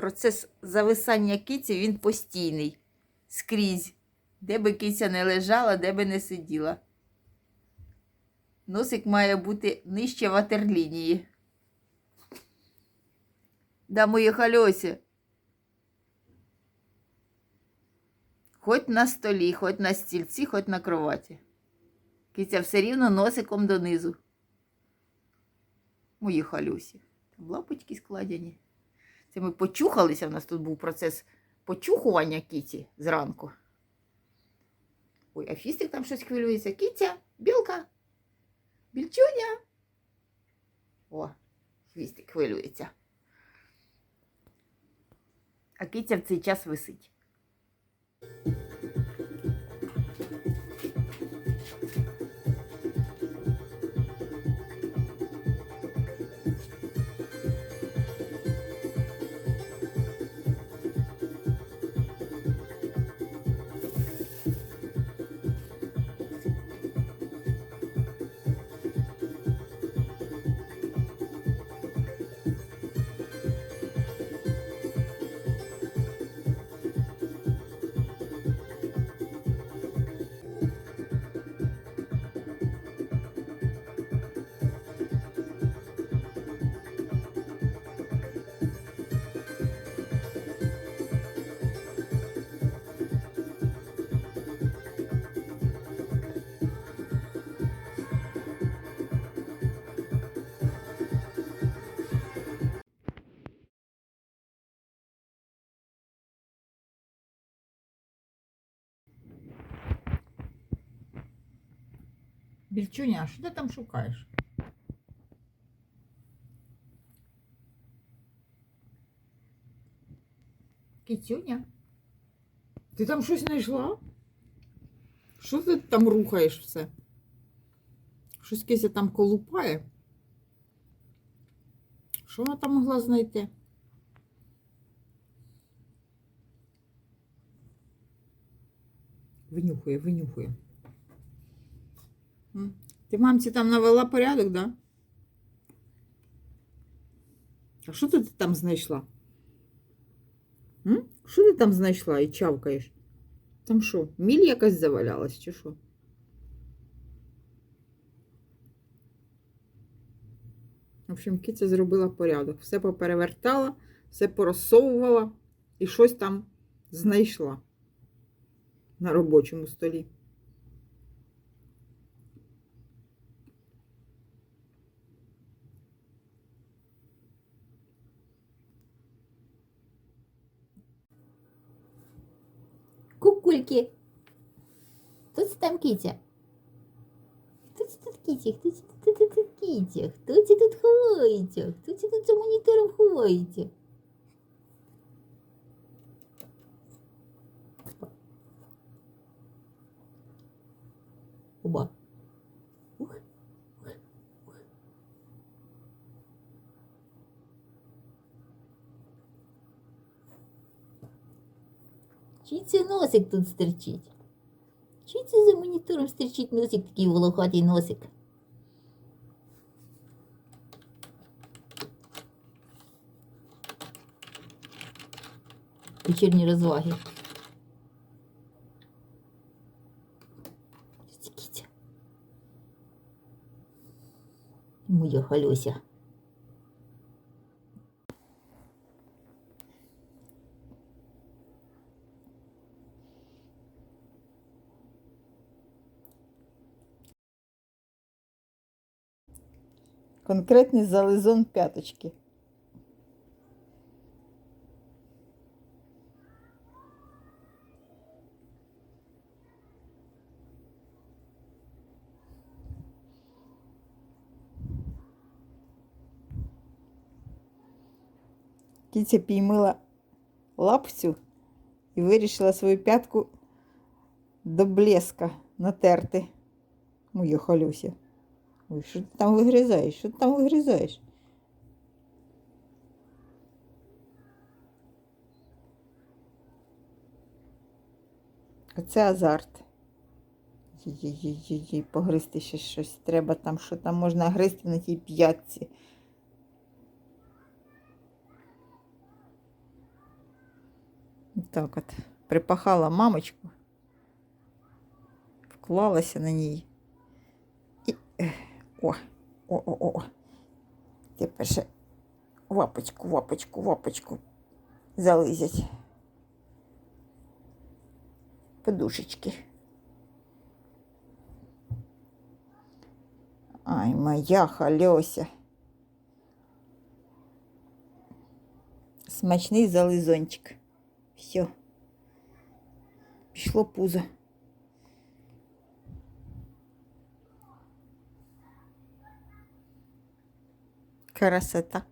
процес зависання киці він постійний. Скрізь. Де би киця не лежала, де би не сиділа. Носик має бути нижче ватерлінії. Да, мої хальосі. Хоч на столі, хоч на стільці, хоч на кроваті. Киця все рівно носиком донизу. Мої халюсі. Там лапочки складені. Це ми почухалися. У нас тут був процес почухування кіті зранку. Ой, а фістик там щось хвилюється. Кітя, білка, більчуня. О, хвістик хвилюється. А кітя в цей час висить. Більчуня, що ти там шукаєш? Кицюня? Ти там щось знайшла? Що ти там рухаєш все? Щось кися там колупає. Що вона там могла знайти? Винюхує, винюхує. Ти мамці там навела порядок, да? А що ти там знайшла? М? Що ти там знайшла і чавкаєш? Там що, міль якась завалялась, чи що? В общем, киця зробила порядок. Все поперевертала, все порозсовувала і щось там знайшла на робочому столі. Кукульки. Хто це там кітя? Хто це тут кітя? Хто це тут, кітя? Хто це тут ховається? Хто це тут за монітором ховається? Чий це носик тут стерчить? Чий це за монітором стерчить носик, такий волохатий носик? Вечірні розваги. Моя халюся. Конкретний зализон п'яточки. Кіця піймила лапцю і вирішила свою п'ятку до блеска натерти. Моя халюся. Ой, що ти там вигризаєш? Що ти там вигризаєш? Оце азарт. Погризти ще щось треба там, що там можна гризти на тій п'ятці. Так от. Припахала мамочку, вклалася на ній. І. О, о, о, о. о. Тепер ще вапочку, вапочку, вапочку зализять. Подушечки. Ай, моя халёся. Смачний зализончик. Все. Пішло пузо. que hora você tá?